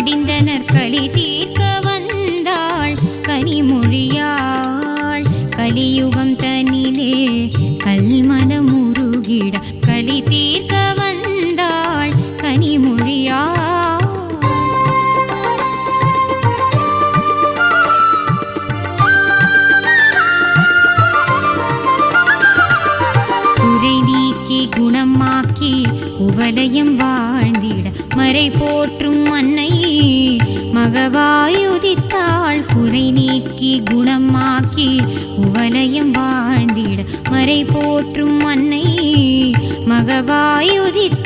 மறந்தனர் மடிந்தனர் களி தீர்க்க வந்தாள். கனிமொழியாள் கலியுகம் தனிலே கல்மனமுருகிட கலி தீர்க்க வந்தாள். கனிமொழியாள் குணமாக்கி உவலயம் வாழ்ந்திட மறை போற்றும் அன்னை பகவாயுதித்தாள் குறை நீக்கி குணமாக்கி குவலயம் வாழ்ந்திட மறை போற்றும் அன்னை மகவாயுதித்த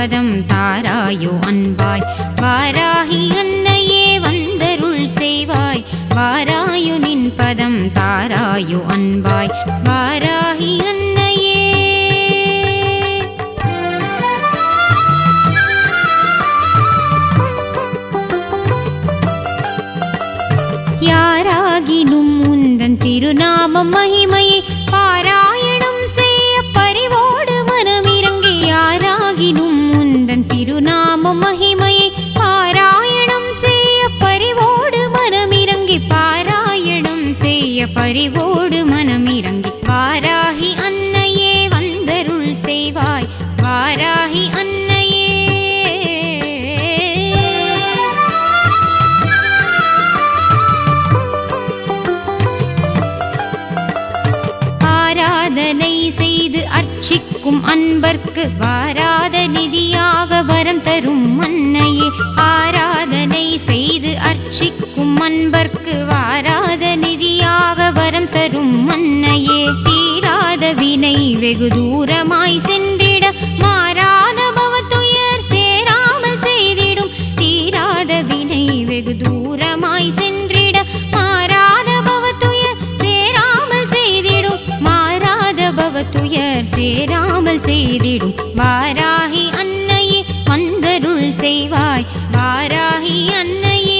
பதம் தாராயோ அன்பாய். வாராகி அன்னையே வந்தருள் செய்வாய். வாராயு நின் பதம் தாராயோ அன்பாய். வாராகி அன்னையே. யாராகினும் உந்தன் திருநாமம் மகிமையே செய்ய பரிவோடு மனமிறங்கி வாராகி அன்னையே வந்தருள் செய்வாய் வாராகி அன்னையே. ஆராதனை செய்து அர்ச்சிக்கும் அன்பர்க்கு வாராத நிதியாக வரம் தரும் அன்னையே ஆராதனை செய்து அர்ச்சிக்கும் அன்பர்க்கு வாராத நிதியாக வரம் தரும் மன்னையே. தீராத வினை வெகு தூரமாய் சென்றிட மாறாத பவத்துயர் சேராமல் செய்திடும். தீராத வினை வெகு தூரமாய் சென்றிட மாறாத பவத்துயர் சேராமல் செய்திடும். மாறாத பவத்துயர் சேராமல் செய்திடும். வாராகி அன்னையே வந்தருள் செய்வாய். வாராகி அன்னையே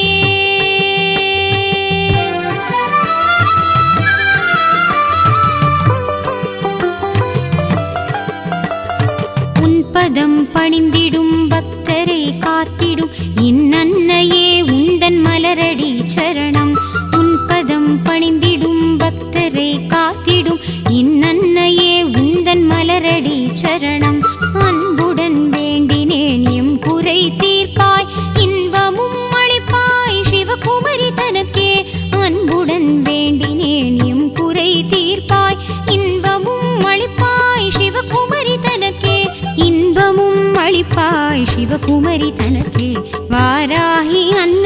சரணம். உன் பதம் பணிந்திடும் பக்தரை காத்திடும். இன்னன்னையே உந்தன் மலரடி சரணம். அன்புடன் வேண்டினேன் எம் குறை தீர்ப்பாய். இன்பமும் அளிப்பாய் சிவகுமரி தனக்கே. அன்புடன் வேண்டினேன் எம் குறை தீர்ப்பாய். இன்பமும் அளிப்பாய் சிவகுமரி தனக்கே. இன்பமும் அளிப்பாய் சிவகுமரி தனக்கே. வாராகி அன்பு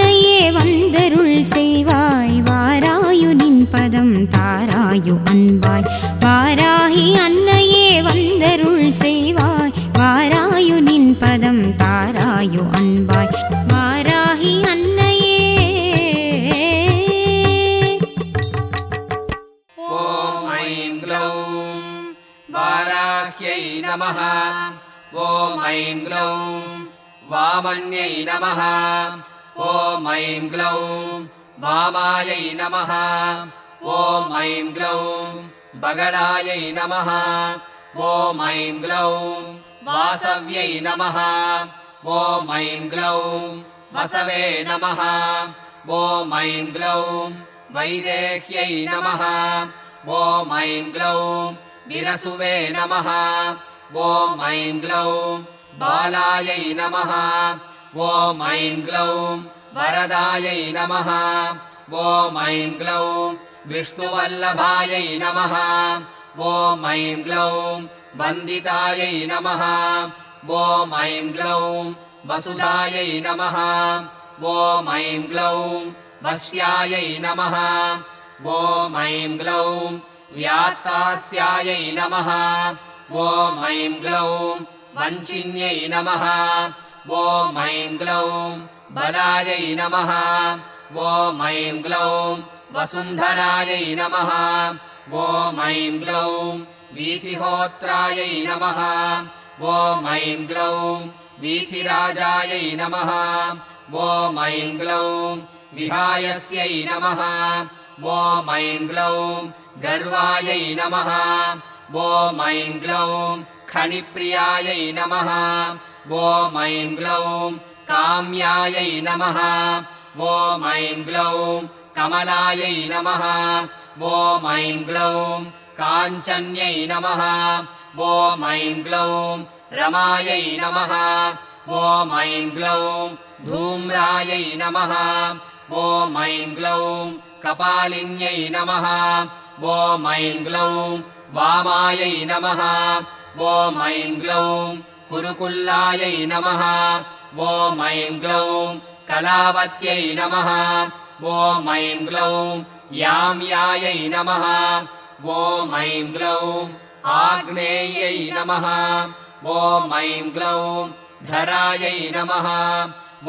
அன்னையே வந்தருள் செய்வாய். மாறாயு நின் பதம் தாராயு அன்பாய். மாறாகி அன்னையே. ஓம் ஐம் க்ளௌம் வாராஹ்யை நமः ஓம் ஐம் க்ளௌம் வாமன்யை நமः ஓம் ஐம் க்ளௌம் வாமாயை நமः ஓம் ஐம் க்ளௌம் बगलायै नमः। ॐ ऐं ग्लौं वासव्यै नमः। ॐ ऐं ग्लौं वसवे नमः। ॐ ऐं ग्लौं वैदेह्यै नमः। ॐ ऐं ग्लौं विरसुवे नमः। ॐ ऐं ग्लौं बालायै नमः। ॐ ऐं ग्लौं वरदायै नमः ग्लौं विष्णुवल्लभायै नमः। ऐं ग्लौं नमः। ॐ ऐं ग्लौं वसुधायै नमः। ऐं ग्लौं वस्यायै नमः। ऐं ग्लौं नमः। ॐ ऐं ग्लौं वञ्चिन्यै नमः। ऐं ग्लौं बलायै नमः ॐ ऐं ग्लौं वसुन्धरायै नमः। ॐ ऐं ग्लौं वीथिहोत्रायै नमः। ॐ ऐं ग्लौं वीथिराजायै नमः। ॐ ऐं ग्लौं विहायस्यै नमः। ॐ ऐं ग्लौं गर्वायै नमः। ॐ ऐं ग्लौं खनिप्रियायै नमः। ॐ ऐं ग्लौं काम्यायै नमः कमलायै नमः। ॐ ऐं ग्लौं काञ्चन्यै नमः। ॐ ऐं ग्लौं रमायै नमः। ॐ ऐं ग्लौं धूम्रायै नमः। ॐ ऐं ग्लौं कपालिन्यै नमः। ॐ ऐं ग्लौं वामायै नमः। ॐ ऐं ग्लौं कुरुकुल्लायै नमः। ॐ ऐं ग्लौं कलावत्यै नमः। ॐ ऐं ग्लौं याम्यायै नमः। ॐ ऐं ग्लौं आग्नेयै नमः। ऐं ग्लौं धरायै नमः।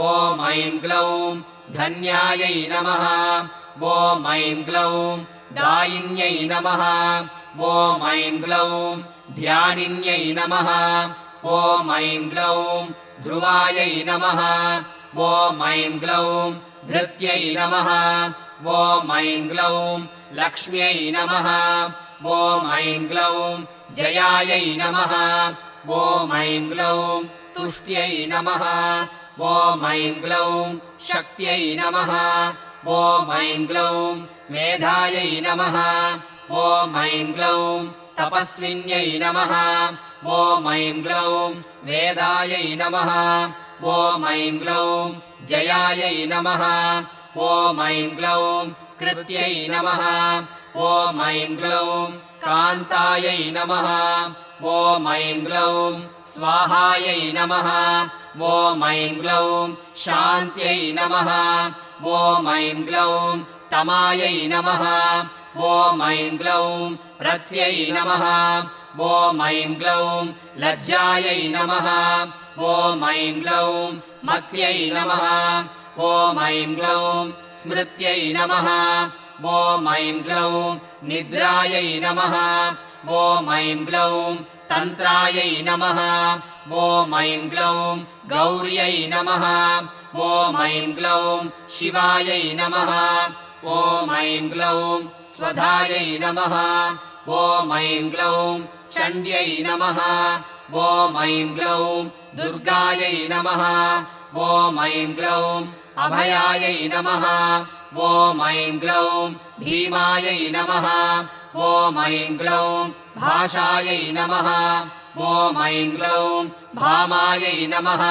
ॐ ऐं ग्लौं धन्यायै नमः। ऐं ग्लौं दायिन्यै नमः। ऐं ग्लौं ध्यानिन्यै नमः। ऐं ग्लौं ध्रुवायै नमः ॐ ऐं ग्लौं धृत्यै नमः। ॐ ऐं ग्लौं लक्ष्म्यै नमः। ॐ ऐं ग्लौं जयायै नमः। ॐ ऐं ग्लौं तुष्ट्यै नमः। ॐ ऐं ग्लौं शक्त्यै नमः। ॐ ऐं ग्लौं मेधायै नमः। ॐ ऐं ग्लौं तपस्विन्यै नमः। ॐ ऐं ग्लौं वेदायै नमः ॐ ग्लौं जयायै नमः। ॐ ग्लौं कृत्यै नमः। ॐ ग्लौं कान्तायै नमः। ॐ ग्लौं स्वाहायै नमः। ॐ ग्लौं शान्त्यै नमः। ऐं ग्लौं तमायै नमः। ॐ ग्लौं रथ्यै नमः। ऐं ग्लौं लज्जायै नमः ॐ ऐं ग्लौं मत्यै नमः। ॐ ऐं ग्लौं स्मृत्यै नमः। ॐ ऐं ग्लौं निद्रायै नमः। ॐ ऐं ग्लौं तन्त्रायै नमः। ॐ ऐं ग्लौं गौर्यै नमः। ॐ ऐं ग्लौं शिवायै नमः। ॐ ऐं ग्लौं स्वधायै नमः। ॐ ऐं ग्लौं चण्ड्यै नमः। ॐ ऐं ग्लौं दुर्गायै नमः। ॐ ऐं ग्लौं अभयायै नमः। ॐ ऐं ग्लौं भीमायै नमः। ॐ ऐं ग्लौं भाषायै नमः। ॐ ऐं ग्लौं भामायै नमः।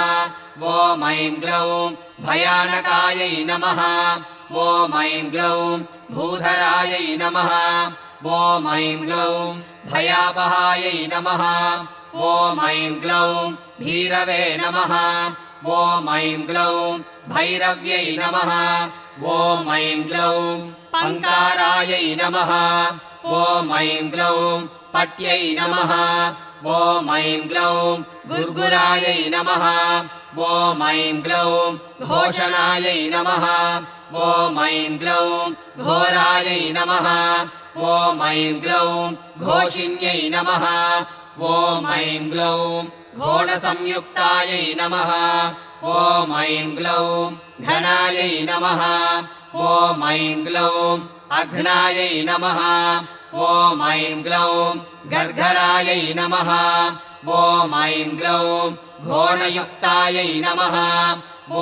ॐ ऐं ग्लौं भयानकायै नमः। ॐ ऐं ग्लौं भूधरायै नमः। ॐ ऐं ग्लौं भयापहायै नमः ग्लौं भीरवे नमः। ॐ ऐं ग्लौं भैरव्यै नमः। पङ्कारायै नमः। ॐ पट्यै नमः। नमः। ॐ ऐं ग्लौं घोषणायै नमः। ॐ ऐं ग्लौं घोरायै नमः। ॐ ऐं ग्लौं घोषिण्यै नमः ॐ ऐं ग्लौं घोणसंयुक्तायै नमः। ॐ ऐं ग्लौं घनायै नमः। ॐ ऐं ग्लौं अघ्नायै नमः। ॐ ऐं ग्लौं गर्गरायै नमः। ॐ ऐं ग्लौं घोणयुक्तायै नमः।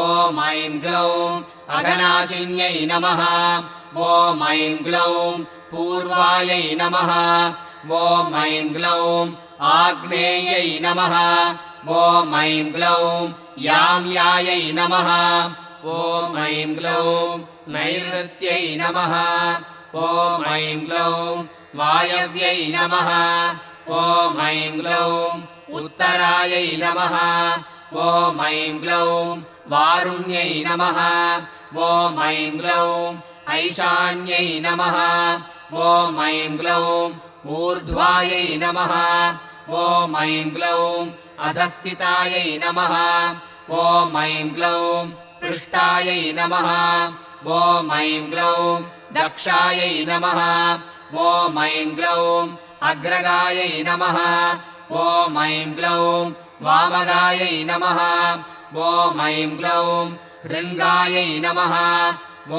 ॐ ऐं ग्लौं अघनाशिन्यै नमः। ॐ ऐं ग्लौं पूर्वायै नमः। ॐ ऐं ग्लौं आग्नेयै नमः। ॐ ऐं ग्लौं याम्यायै नमः। ॐ ऐं ग्लौं नैऋत्यै नमः। ॐ ऐं ग्लौं वायव्यै नमः। ॐ ऐं ग्लौं उत्तरायै नमः। ॐ ऐं ग्लौं वारुण्यै नमः। ॐ ऐं ग्लौं ऐशान्यै नमः। ॐ ऐं ग्लौं ऊर्ध्वायै नमः ॐ ऐं ग्लौं अधस्थितायै नमः। ॐ ऐं ग्लौं पृष्ठायै नमः। ॐ ऐं ग्लौं दक्षायै नमः। ॐ ऐं ग्लौं अग्रगायै नमः। ॐ ऐं ग्लौं वामगायै नमः। ॐ ऐं ग्लौं हृङ्गायै नमः।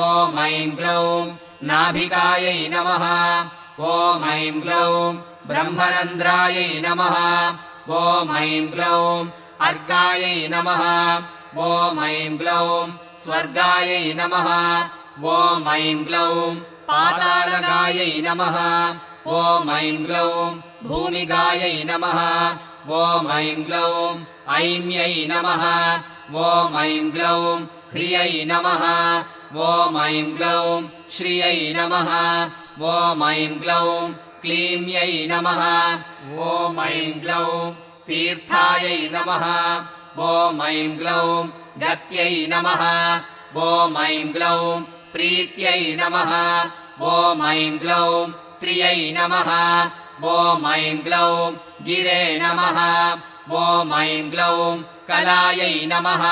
ॐ ऐं ग्लौं नाभिकायै नमः। ॐ ऐं ग्लौं ब्रह्मरन्ध्रायै नमः। ॐ ऐं ग्लौं अर्कायै नमः। ॐ ऐं ग्लौं स्वर्गायै नमः। ॐ ऐं ग्लौं पातालगायै नमः। ॐ ऐं ग्लौं भूमिगायै नमः। ॐ ऐं ग्लौं ऐम्यै नमः। ॐ ऐं ग्लौं ह्रियै नमः। ॐ ऐं ग्लौं श्रियै नमः। ॐ ऐं ग्लौं क्लीम्यै नमः। ॐ ऐं ग्लौं तीर्थायै नमः। ॐ ऐं ग्लौं गत्यै नमः। ॐ ऐं ग्लौं प्रीत्यै नमः। ॐ ऐं ग्लौं त्रियै नमः। ॐ ऐं ग्लौं गिरे नमः। ॐ ऐं ग्लौं कलायै नमः।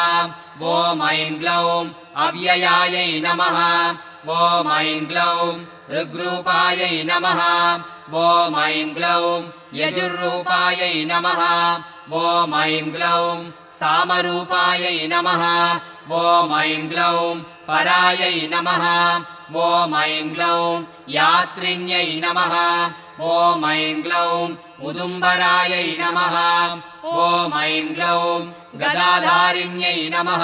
ॐ ऐं ग्लौं अव्ययायै नमः। ॐ ऐं ग्लौं ऋग्रूपायै नमः। ॐ ऐं ग्लौं यजुर्रूपायै नमः। ऐं ग्लौं सामरूपायै नमः। ॐ ऐं ग्लौं परायै नमः। ॐ ऐं ग्लौं यात्रिण्यै नमः। ॐ ऐं ग्लौं उदुम्बरायै नमः। ॐ ऐं ग्लौं गदाधारिण्यै नमः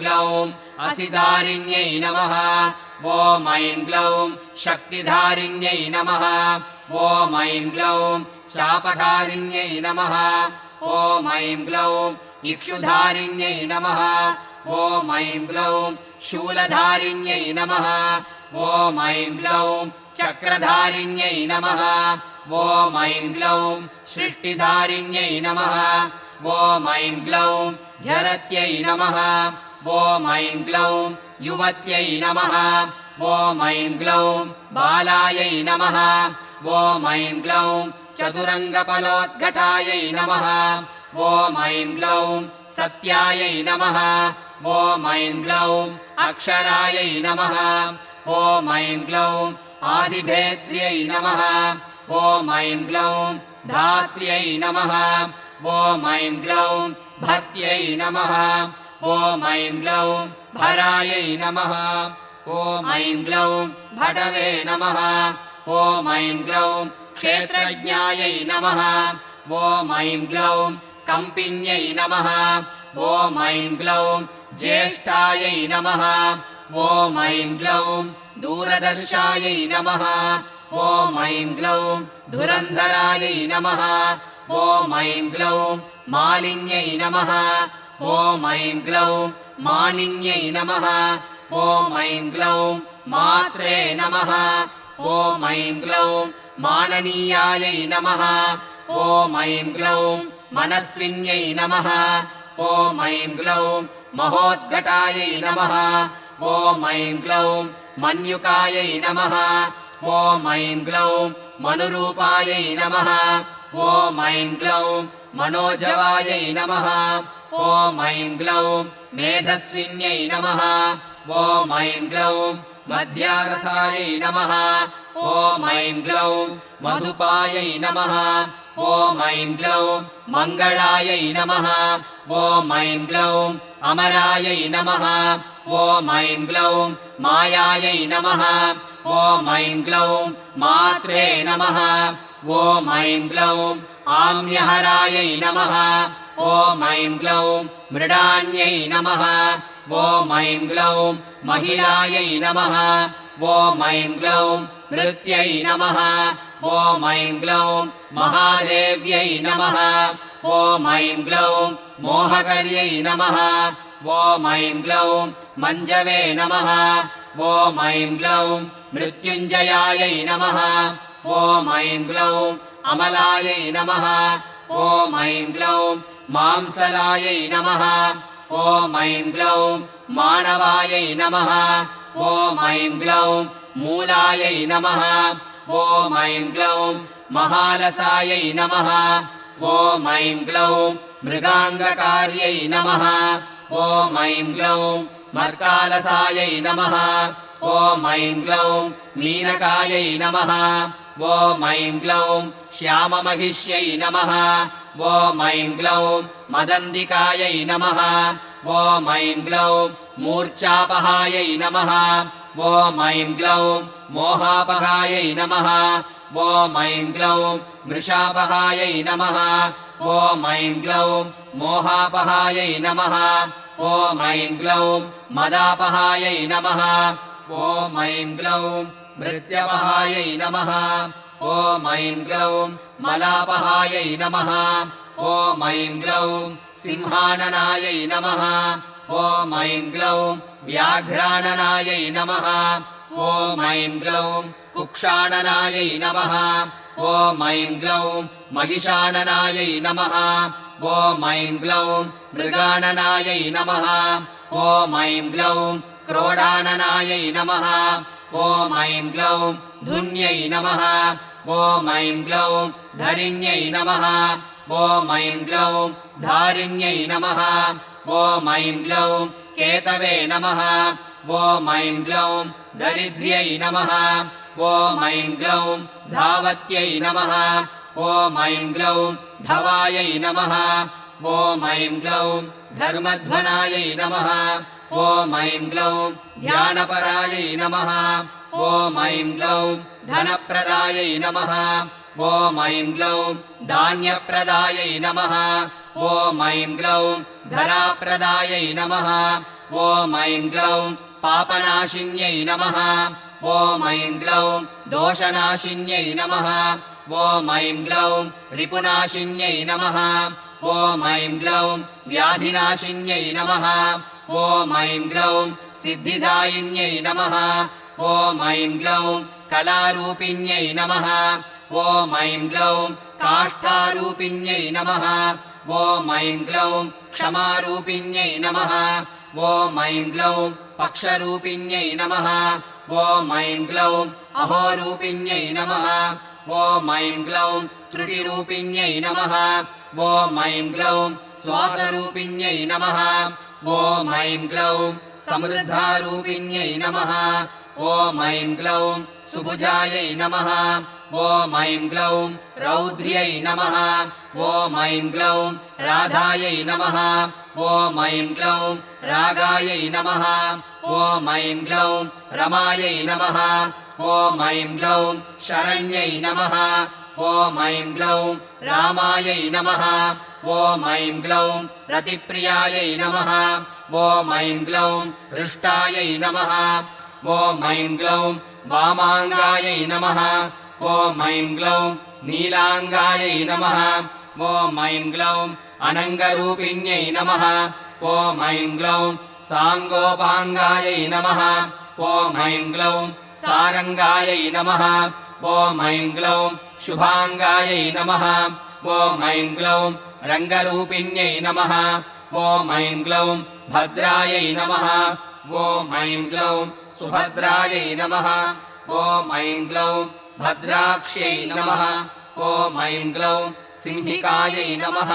ग्लौं असिधारिण्यै नमः। ॐ ऐं ग्लौं शक्तिधारिण्यै नमः। ॐ ऐं ग्लौं शापधारिण्यै नमः। ग्लौं इक्षुधारिण्यै नमः। ग्लौं शूलधारिण्यै नमः। ग्लौं चक्रधारिण्यै नमः। ग्लौं सृष्टिधारिण्यै नमः। ग्लौं झरत्यै नमः। ॐ ऐं ग्लौं युवत्यै नमः। ॐ ऐं ग्लौं बालायै नमः। ॐ ऐं ग्लौं चतुरङ्गफलोद्घटायै नमः। ॐ ऐं ग्लौं सत्यायै नमः। ॐ ऐं ग्लौं अक्षरायै नमः। ॐ ऐं ग्लौं आदिभेद्र्यै नमः। ॐ ऐं ग्लौं धात्र्यै नमः। ॐ ऐं ग्लौं भर्त्यै नमः। ॐ भरायै नमः। ॐ ग्लौं भटवे नमः। ॐ ग्लौं क्षेत्रज्ञायै नमः। ऐं ग्लौं कम्पिन्यै नमः। ऐं ग्लौं ज्येष्ठायै नमः। ऐं ग्लौं दूरदर्शायै नमः। ऐं ग्लौं धुरन्धरायै नमः ॐ ऐं ग्लौं मालिन्यै नमः। ॐ ऐं ग्लौं मानिन्यै नमः। ॐ ऐं ग्लौं मात्रे नमः। ॐ ऐं ग्लौं माननीयायै नमः। ॐ ऐं ग्लौं मनस्विन्यै नमः। ॐ ऐं ग्लौं महोद्घटायै नमः। ॐ ऐं ग्लौं मन्युकायै नमः। ॐ ऐं ग्लौं मनुरूपायै नमः ॐ ऐं ग्लौं मनोजवायै नमः। ॐ ऐं ग्लौं मेधस्विन्यै नमः। ॐ ऐं ग्लौं मध्यारथायै नमः। ॐ ऐं ग्लौं मधुपायै नमः। ॐ ऐं ग्लौं मङ्गलायै नमः। ॐ ऐं ग्लौं अमरायै नमः। ॐ ऐं ग्लौं मायायै नमः। ॐ ऐं ग्लौं मात्रे नमः ॐ ऐं ग्लौं आम्यहरायै नमः। ॐ ऐं ग्लौं मृडान्यै नमः। ॐ ऐं ग्लौं महिलायै नमः। ॐ ऐं ग्लौं नृत्यै नमः। ॐ ऐं ग्लौं महादेव्यै नमः। ॐ ऐं ग्लौं मोहकर्यै नमः। ॐ ऐं ग्लौं मञ्जवे नमः। ॐ ऐं ग्लौं मृत्युञ्जयायै नमः ॐ ऐं ग्लौं अमलायै नमः। ॐ ऐं ग्लौं मांसलायै नमः। ॐ ऐं ग्लौं मानवायै नमः। ॐ ऐं ग्लौं मूलायै नमः। ॐ ऐं ग्लौं महालसायै नमः। ॐ ऐं ग्लौं मृगाङ्गकार्यै नमः। ॐ ऐं ग्लौं मर्कालसायै नमः ॐ ऐं ग्लौं मीनकायै नमः। ॐ ऐं ग्लौं श्याममहिष्यै नमः। ॐ ऐं ग्लौं मदन्दिकायै नमः। ॐ ऐं ग्लौं मूर्च्छापहायै मोहापहायै ग्लौं मृषापहायै नमः। ॐ ऐं ग्लौं मोहापहायै नमः। ॐ ऐं ग्लौं मदापहायै नमः ग्लौं मृत्यपहायै नमः। ॐ ऐं ग्लौं मलापहायै नमः। ॐ ऐं ग्लौं सिंहाननायै नमः। ॐ ऐं ग्लौं व्याघ्राननायै नमः। ॐ ऐं ग्लौं कुक्षाणनायै नमः। ॐ ऐं ग्लौं महिषाननायै नमः। ॐ ऐं ग्लौं मृगाननायै नमः। ॐ ऐं ग्लौं क्रोडाननायै नमः। ॐ ऐं ग्लौं धुन्यै नमः। ॐ ऐं ग्लौं धरिण्यै नमः। ॐ ऐं ग्लौं धारिण्यै नमः। ॐ ऐं ग्लौं केतवे नमः। ॐ ऐं ग्लौं दरिद्र्यै नमः। ॐ ऐं ग्लौं धावत्यै नमः। ॐ ऐं ग्लौं धवायै नमः। ॐ ऐं ग्लौं धर्मध्वनायै नमः ॐ ऐं ग्लौं ध्यानपरायै नमः। ॐ ऐं ग्लौं धनप्रदायै नमः। ॐ ऐं ग्लौं धान्यप्रदायै नमः। ॐ ऐं ग्लौं धराप्रदायै नमः। ॐ ऐं ग्लौं पापनाशिन्यै नमः। ॐ ऐं ग्लौं दोषनाशिन्यै नमः। ॐ ऐं ग्लौं रिपुनाशिन्यै नमः। ॐ ऐं ग्लौं व्याधिनाशिन्यै नमः ॐ ऐं ग्लौं सिद्धिदायिन्यै नमः। ॐ ऐं ग्लौं कलारूपिण्यै नमः। ॐ ऐं ग्लौं काष्ठारूपिण्यै नमः। ॐ ऐं ग्लौं क्षमारूपिण्यै नमः। ॐ ऐं ग्लौं पक्षरूपिण्यै नमः। ॐ ऐं ग्लौं अहोरूपिण्यै नमः। ॐ ऐं ग्लौं त्रुटिरूपिण्यै नमः। ॐ ऐं ग्लौं श्वासरूपिण्यै नमः ॐ ऐं ग्लौं समृद्धारूपिण्यै नमः। ॐ ऐं ग्लौं सुभुजायै नमः। ॐ ऐं ग्लौं रौद्र्यै नमः। ॐ ऐं ग्लौं राधायै नमः। ॐ ऐं ग्लौं रागायै नमः। ॐ ऐं ग्लौं रमायै नमः। ॐ ऐं ग्लौं शरण्यै नमः ॐ ऐं ग्लौं रामायै नमः। ॐ ऐं ग्लौं रतिप्रियायै नमः। ॐ ग्लौं हृष्टायै नमः। ॐ ग्लौं वामाङ्गायै नमः। ॐ ग्लौं नीलाङ्गायै नमः। ऐं ग्लौं अनङ्गरूपिण्यै नमः। ॐ ग्लौं साङ्गोपाङ्गायै नमः। ॐ ऐं ग्लौं सारङ्गायै नमः। ॐ ऐं ग्लौं शुभाङ्गायै नमः। ॐ ऐं ग्लौं रङ्गरूपिण्यै नमः। ॐ ऐं ग्लौं भद्रायै नमः। ॐ ऐं ग्लौं सुभद्रायै नमः। भद्राक्ष्यै नमः। ॐ ऐं ग्लौं सिंहिकायै नमः।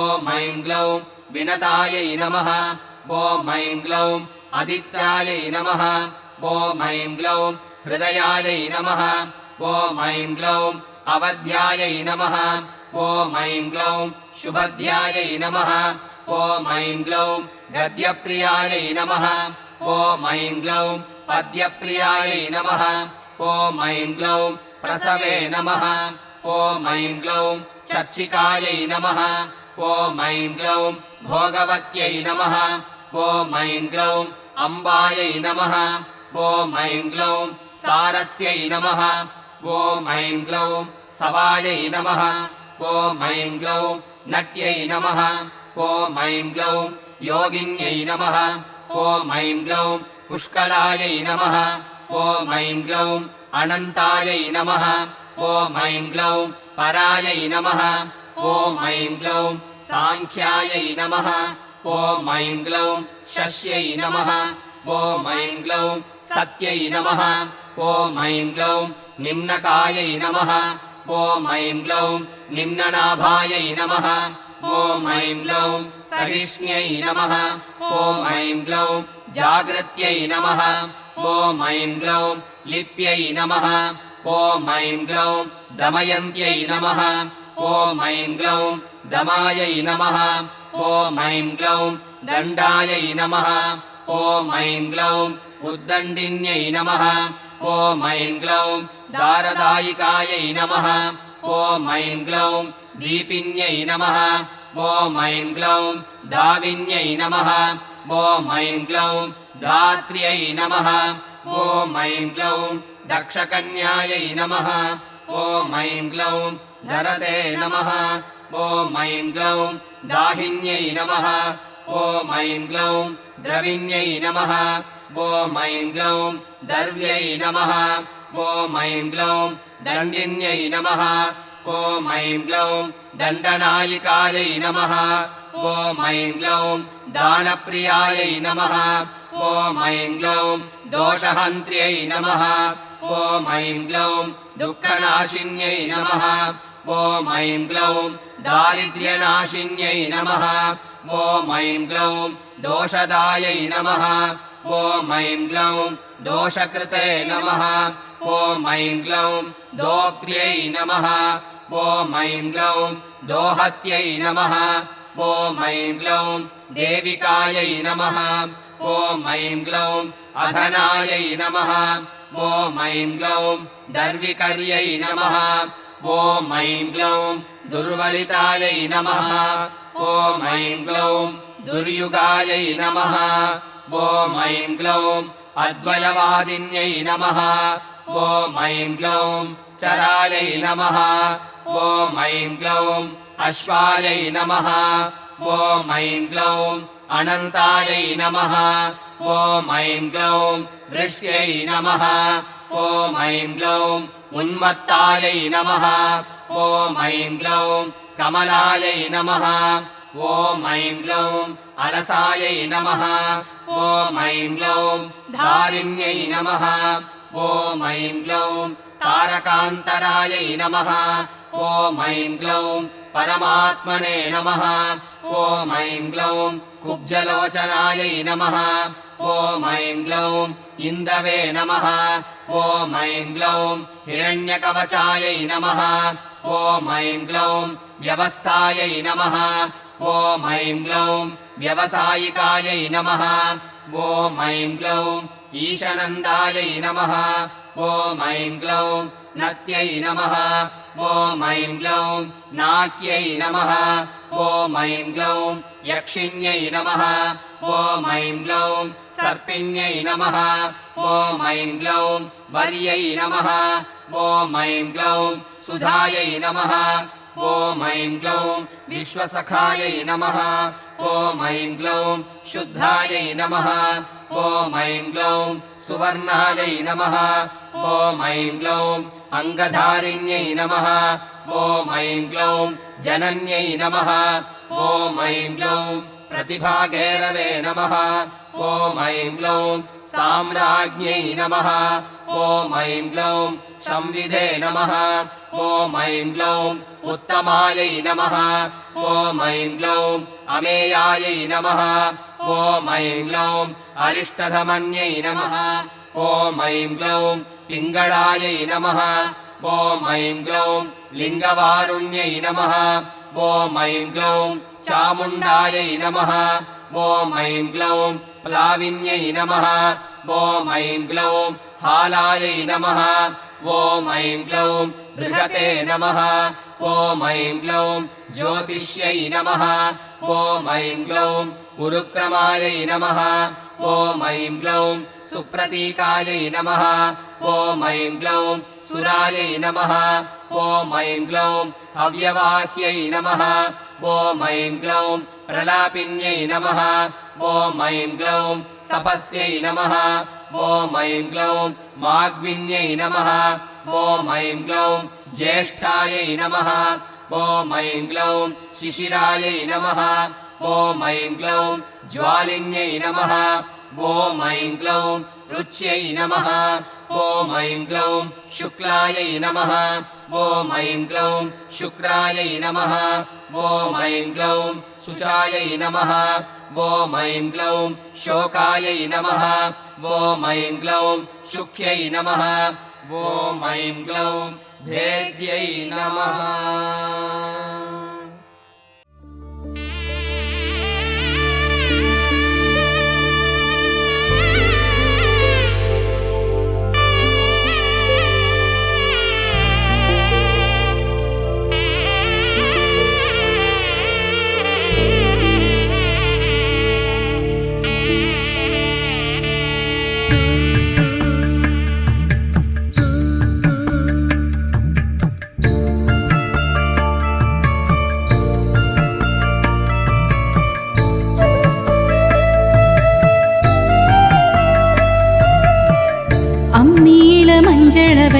ॐ ऐं ग्लौं विनतायै नमः। ॐ ऐं ग्लौं आदित्यायै नमः। ॐ ऐं ग्लौं हृदयायै नमः ॐ ऐं ग्लौं अवध्यायै नमः। ॐ ऐं ग्लौं शुभध्यायै नमः। ॐ ऐं ग्लौं गद्यप्रियायै नमः। ॐ ऐं ग्लौं पद्यप्रियायै नमः। ॐ ऐं ग्लौं प्रसवे नमः। ॐ ऐं ग्लौं चर्चिकायै नमः। ॐ ऐं ग्लौं भोगवत्यै नमः। ॐ ऐं ग्लौं अम्बायै नमः। ॐ ऐं ग्लौं सारस्यै नमः ॐ ऐं ग्लौं सवायै नमः। ॐ ऐं ग्लौं नट्यै नमः। ॐ ऐं ग्लौं योगिन्यै नमः। ॐ ऐं ग्लौं पुष्कलायै नमः। ॐ ऐं ग्लौं अनन्तायै नमः। ॐ ऐं ग्लौं परायै नमः। ॐ ऐं ग्लौं साङ्ख्यायै नमः। ॐ ऐं ग्लौं शस्यै नमः। ॐ ऐं ग्लौं सत्यै नमः ॐ ग्लौं निम्नकायै नमः। ॐ ऐं ग्लौं निम्ननाभायै नमः। ॐ ग्लौं सहिष्ण्यै नमः। ऐं ग्लौं जागृत्यै नमः। ॐ ग्लौं लिप्यै नमः। ॐ ऐं ग्लौं दमयन्त्यै नमः। ऐं ग्लौं दमायै नमः। ऐं ग्लौं दण्डायै नमः। ॐ ग्लौं उद्दण्डिन्यै नमः ॐ ऐं ग्लौं दारदायिकायै नमः। ॐ ऐं ग्लौं दीपिन्यै नमः। ॐ ऐं ग्लौं दाविन्यै नमः। ॐ ग्लौं धात्र्यै नमः। ॐ ऐं ग्लौं दक्षकन्यायै नमः। ॐ ऐं ग्लौं धरते नमः। ॐ ऐं ग्लौं दाहिन्यै नमः। ॐ ऐं ग्लौं द्रविण्यै नमः ॐ ऐं ग्लौं दर्व्यै नमः। ॐ ऐं ग्लौं दण्डिन्यै नमः। ॐ ऐं ग्लौं दण्डनायिकायै नमः। ॐ ऐं ग्लौं दानप्रियायै नमः। ॐ ऐं ग्लौं दोषहन्त्र्यै नमः। ॐ ऐं ग्लौं दुःखनाशिन्यै नमः। ॐ ऐं ग्लौं दारिद्र्यनाशिन्यै नमः। ॐ ऐं ग्लौं दोषदायै नमः ॐ ऐं ग्लौं दोषकृते नमः। ॐ ऐं ग्लौं दोक्र्यै नमः। ॐ ऐं ग्लौं दोहत्यै नमः। ॐ ऐं ग्लौं देविकायै नमः। ॐ ऐं ग्लौं अधनायै नमः। ॐ ऐं ग्लौं दर्विकर्यै नमः। ॐ ऐं ग्लौं दुर्वलितायै नमः। ॐ ऐं ग्लौं दुर्युगायै नमः ग्लौं अद्वयवादिन्यै नमः। ॐ ऐं ग्लौं चरायै नमः। ग्लौं अश्वायै नमः। ॐ ऐं ग्लौं अनन्तायै नमः। ॐ ऐं ग्लौं वृष्ट्यै नमः। ॐ ऐं ग्लौं उन्मत्तायै नमः। ॐ ऐं कमलायै नमः। ॐ ऐं ग्लौं अलसायै नमः ऐं ग्लौं धारिण्यै नमः ॐ ग्लौं तारकान्तरायै नमः ॐ ग्लौं परमात्मने नमः ॐ ग्लौं कुब्जलोचनायै नमः ऐं ग्लौं इन्दवे नमः ॐ ग्लौं हिरण्यकवचायै नमः ॐ ग्लौं व्यवस्थायै नमः ॐ ग्लौं व्यवसायिकायै नमः। ॐ ऐं ग्लौं ईशनन्दायै नमः। ॐ ऐं ग्लौं नत्यै नमः। ॐ ऐं ग्लौं नाक्यै नमः। ॐ ऐं ग्लौं यक्षिण्यै नमः। ॐ ऐं ग्लौं सर्पिण्यै नमः। ॐ ऐं ग्लौं वर्यै नमः। ॐ ऐं ग्लौं सुधायै नमः ॐ ऐं ग्लौं विश्वसखायै नमः। ॐ ऐं ग्लौं शुद्धायै नमः। ॐ ऐं ग्लौं सुवर्णायै नमः। ॐ ऐं ग्लौं अङ्गधारिण्यै नमः। ॐ ऐं ग्लौं जनन्यै नमः। ॐ ऐं ग्लौं प्रतिभागैरवे नमः। ॐ ऐं ग्लौं साम्राज्ञै नमः। ॐ ऐं ग्लौं संविधे नमः। ॐ ऐं ग्लौं उत्तमायै नमः। ॐ ऐं ग्लौं अमेयायै नमः। ॐ ऐं ग्लौं अरिष्टधमन्यै नमः। ॐ ऐं ग्लौं पिङ्गळायै नमः। ॐ ऐं ग्लौं लिङ्गवारुण्यै नमः। ॐ ऐं ग्लौं चामुण्डायै नमः। ॐ ऐं ग्लौं प्लाविन्यै नमः। ॐ हालायै नमः। ॐ ज्योतिष्यै नमः। ॐ ऐं ग्लौं उरुक्रमायै नमः। ॐ ऐं ग्लौं सुप्रतीकायै नमः। ॐ ऐं ग्लौं सुरायै नमः। ॐ ऐं ग्लौं हव्यवाह्यै नमः। ॐ ऐं ग्लौं प्रलापिन्यै नमः ग्लौं सपस्यै नमः। ॐ ऐं ग्लौं माग्विन्यै नमः। ॐ ऐं ग्लौं ज्येष्ठायै नमः। ॐ ऐं ग्लौं शिशिरायै नमः। ॐ ऐं ग्लौं ज्वालिन्यै नमः। ॐ ऐं ग्लौं रुच्यै नमः। ॐ ऐं ग्लौं शुक्लायै नमः शुचायै नमः। ॐ ऐं ग्लौं शोकायै नमः। ॐ ऐं ग्लौं शुक्यै नमः। ॐ ऐं ग्लौं भेद्यै नमः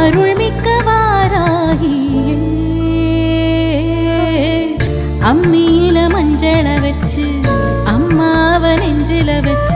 அருள்மிக்க வாராகியே அம்மியில மஞ்சள வச்சு அம்மாவ நெஞ்சில வச்சு